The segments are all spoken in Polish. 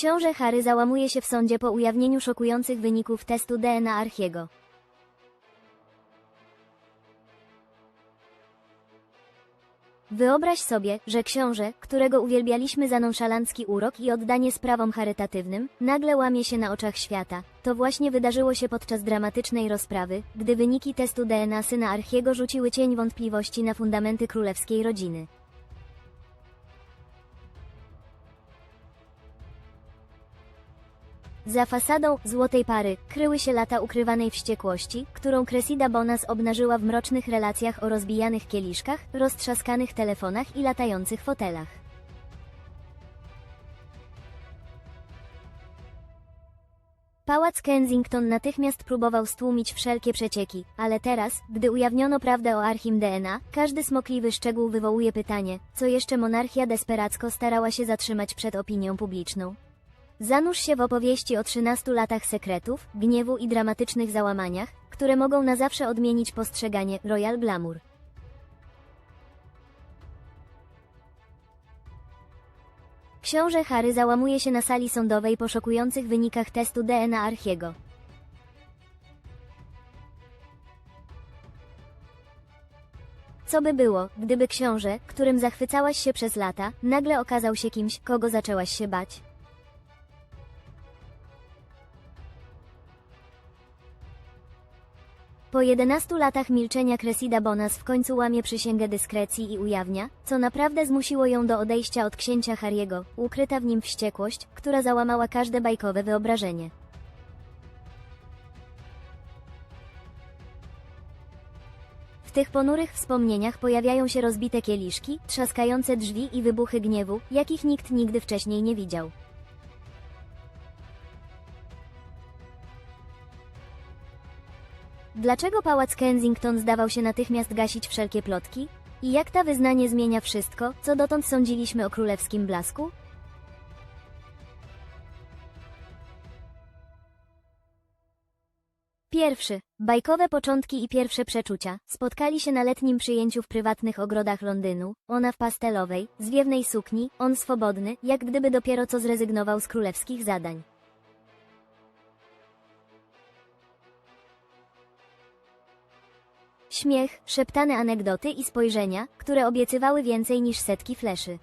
Książę Harry załamuje się w sądzie po ujawnieniu szokujących wyników testu DNA Archiego. Wyobraź sobie, że książę, którego uwielbialiśmy za nonszalancki urok i oddanie sprawom charytatywnym, nagle łamie się na oczach świata. To właśnie wydarzyło się podczas dramatycznej rozprawy, gdy wyniki testu DNA syna Archiego rzuciły cień wątpliwości na fundamenty królewskiej rodziny. Za fasadą złotej pary kryły się lata ukrywanej wściekłości, którą Cressida Bonas obnażyła w mrocznych relacjach o rozbijanych kieliszkach, roztrzaskanych telefonach i latających fotelach. Pałac Kensington natychmiast próbował stłumić wszelkie przecieki, ale teraz, gdy ujawniono prawdę o Archim DNA, każdy smokliwy szczegół wywołuje pytanie, co jeszcze monarchia desperacko starała się zatrzymać przed opinią publiczną. Zanurz się w opowieści o 13 latach sekretów, gniewu i dramatycznych załamaniach, które mogą na zawsze odmienić postrzeganie Royal Glamour. Książę Harry załamuje się na sali sądowej po szokujących wynikach testu DNA Archiego. Co by było, gdyby książę, którym zachwycałaś się przez lata, nagle okazał się kimś, kogo zaczęłaś się bać? Po 11 latach milczenia Cressida Bonas w końcu łamie przysięgę dyskrecji i ujawnia, co naprawdę zmusiło ją do odejścia od księcia Harry'ego, ukryta w nim wściekłość, która załamała każde bajkowe wyobrażenie. W tych ponurych wspomnieniach pojawiają się rozbite kieliszki, trzaskające drzwi i wybuchy gniewu, jakich nikt nigdy wcześniej nie widział. Dlaczego pałac Kensington zdawał się natychmiast gasić wszelkie plotki? I jak ta wyznanie zmienia wszystko, co dotąd sądziliśmy o królewskim blasku? Pierwszy. Bajkowe początki i pierwsze przeczucia. Spotkali się na letnim przyjęciu w prywatnych ogrodach Londynu. Ona w pastelowej, zwiewnej sukni, on swobodny, jak gdyby dopiero co zrezygnował z królewskich zadań. Śmiech, szeptane anegdoty i spojrzenia, które obiecywały więcej niż setki fleszy.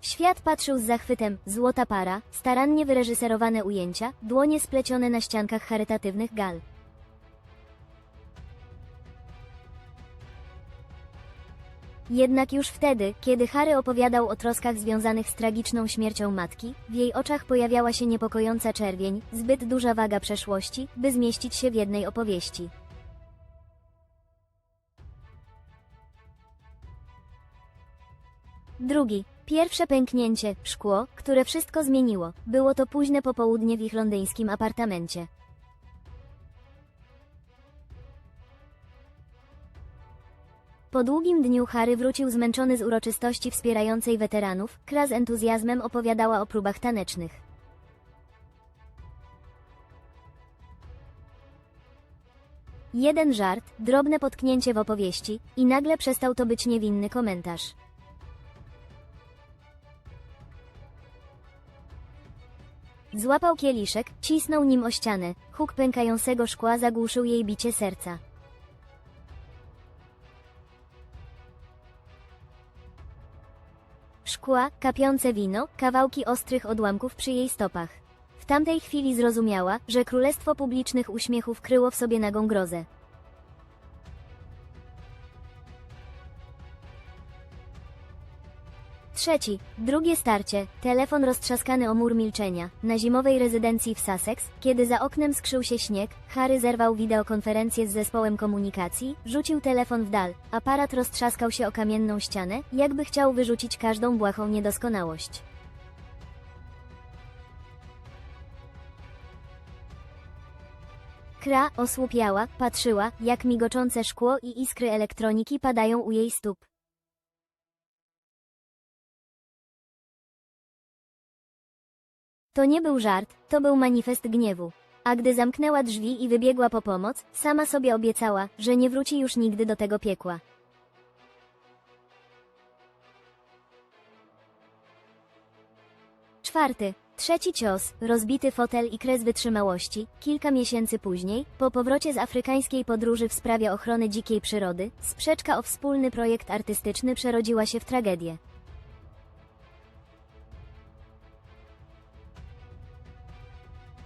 Świat patrzył z zachwytem, złota para, starannie wyreżyserowane ujęcia, dłonie splecione na ściankach charytatywnych gal. Jednak już wtedy, kiedy Harry opowiadał o troskach związanych z tragiczną śmiercią matki, w jej oczach pojawiała się niepokojąca czerwień, zbyt duża waga przeszłości, by zmieścić się w jednej opowieści. Drugi. Pierwsze pęknięcie, szkło, które wszystko zmieniło. Było to późne popołudnie w ich londyńskim apartamencie. Po długim dniu Harry wrócił zmęczony z uroczystości wspierającej weteranów, Kra z entuzjazmem opowiadała o próbach tanecznych. Jeden żart, drobne potknięcie w opowieści i nagle przestał to być niewinny komentarz. Złapał kieliszek, cisnął nim o ścianę, huk pękającego szkła zagłuszył jej bicie serca. Szkła, kapiące wino, kawałki ostrych odłamków przy jej stopach. W tamtej chwili zrozumiała, że królestwo publicznych uśmiechów kryło w sobie nagą grozę. Trzeci, drugie starcie, telefon roztrzaskany o mur milczenia, na zimowej rezydencji w Sussex, kiedy za oknem skrzył się śnieg, Harry zerwał wideokonferencję z zespołem komunikacji, rzucił telefon w dal, aparat roztrzaskał się o kamienną ścianę, jakby chciał wyrzucić każdą błahą niedoskonałość. Kra, osłupiała, patrzyła, jak migoczące szkło i iskry elektroniki padają u jej stóp. To nie był żart, to był manifest gniewu. A gdy zamknęła drzwi i wybiegła po pomoc, sama sobie obiecała, że nie wróci już nigdy do tego piekła. Czwarty, trzeci cios, rozbity fotel i kres wytrzymałości. Kilka miesięcy później, po powrocie z afrykańskiej podróży w sprawie ochrony dzikiej przyrody, sprzeczka o wspólny projekt artystyczny przerodziła się w tragedię.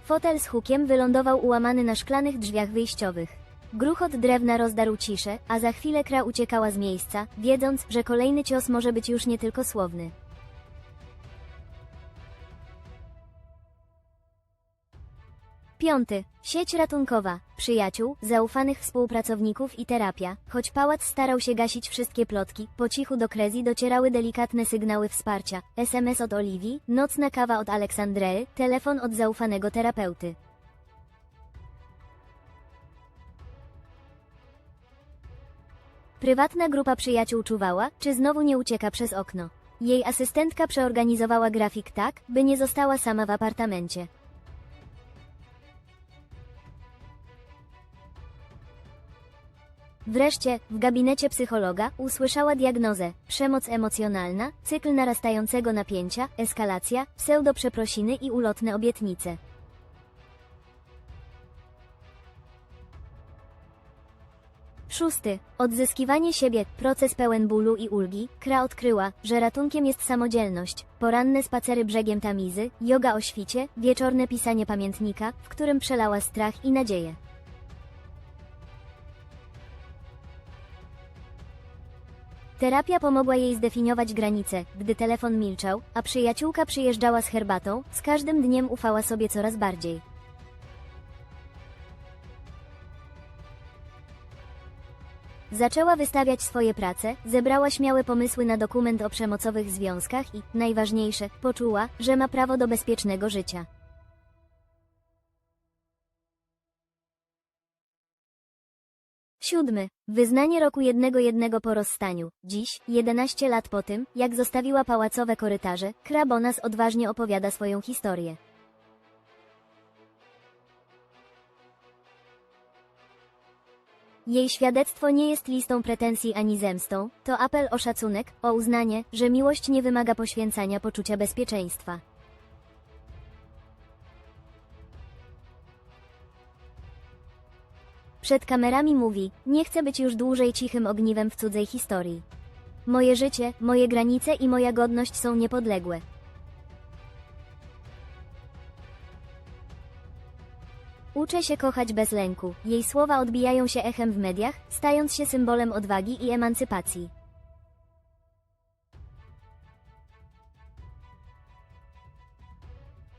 Fotel z hukiem wylądował ułamany na szklanych drzwiach wyjściowych. Gruchot drewna rozdarł ciszę, a za chwilę Kra uciekała z miejsca, wiedząc, że kolejny cios może być już nie tylko słowny. Piąty. Sieć ratunkowa, przyjaciół, zaufanych współpracowników i terapia. Choć pałac starał się gasić wszystkie plotki, po cichu do Krezji docierały delikatne sygnały wsparcia. SMS od Oliwii, nocna kawa od Aleksandrei, telefon od zaufanego terapeuty. Prywatna grupa przyjaciół czuwała, czy znowu nie ucieka przez okno. Jej asystentka przeorganizowała grafik tak, by nie została sama w apartamencie. Wreszcie, w gabinecie psychologa usłyszała diagnozę: przemoc emocjonalna, cykl narastającego napięcia, eskalacja, pseudo-przeprosiny i ulotne obietnice. Szósty. Odzyskiwanie siebie, proces pełen bólu i ulgi. Kra odkryła, że ratunkiem jest samodzielność. Poranne spacery brzegiem Tamizy, yoga o świcie, wieczorne pisanie pamiętnika, w którym przelała strach i nadzieję. Terapia pomogła jej zdefiniować granice, gdy telefon milczał, a przyjaciółka przyjeżdżała z herbatą, z każdym dniem ufała sobie coraz bardziej. Zaczęła wystawiać swoje prace, zebrała śmiałe pomysły na dokument o przemocowych związkach i, najważniejsze, poczuła, że ma prawo do bezpiecznego życia. Siódmy. Wyznanie roku jednego jednego po rozstaniu. Dziś, 11 lat po tym, jak zostawiła pałacowe korytarze, Krabonas odważnie opowiada swoją historię. Jej świadectwo nie jest listą pretensji ani zemstą, to apel o szacunek, o uznanie, że miłość nie wymaga poświęcania poczucia bezpieczeństwa. Przed kamerami mówi: Nie chcę być już dłużej cichym ogniwem w cudzej historii. Moje życie, moje granice i moja godność są niepodległe. Uczę się kochać bez lęku. Jej słowa odbijają się echem w mediach, stając się symbolem odwagi i emancypacji.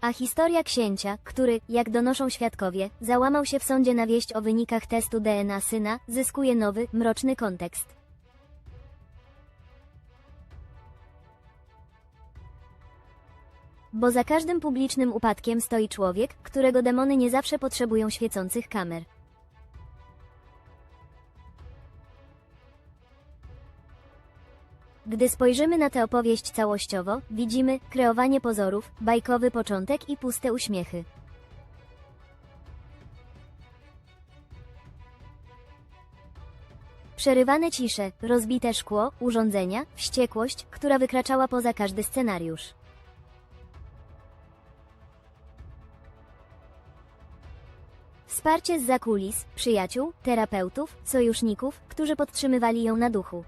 A historia księcia, który, jak donoszą świadkowie, załamał się w sądzie na wieść o wynikach testu DNA syna, zyskuje nowy, mroczny kontekst. Bo za każdym publicznym upadkiem stoi człowiek, którego demony nie zawsze potrzebują świecących kamer. Gdy spojrzymy na tę opowieść całościowo, widzimy kreowanie pozorów, bajkowy początek i puste uśmiechy. Przerywane cisze, rozbite szkło, urządzenia, wściekłość, która wykraczała poza każdy scenariusz. Wsparcie z zakulis, przyjaciół, terapeutów, sojuszników, którzy podtrzymywali ją na duchu.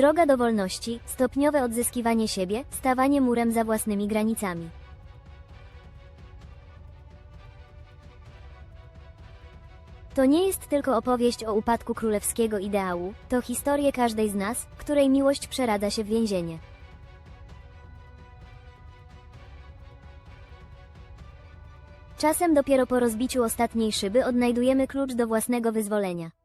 Droga do wolności, stopniowe odzyskiwanie siebie, stawanie murem za własnymi granicami. To nie jest tylko opowieść o upadku królewskiego ideału, to historię każdej z nas, której miłość przeradza się w więzienie. Czasem dopiero po rozbiciu ostatniej szyby odnajdujemy klucz do własnego wyzwolenia.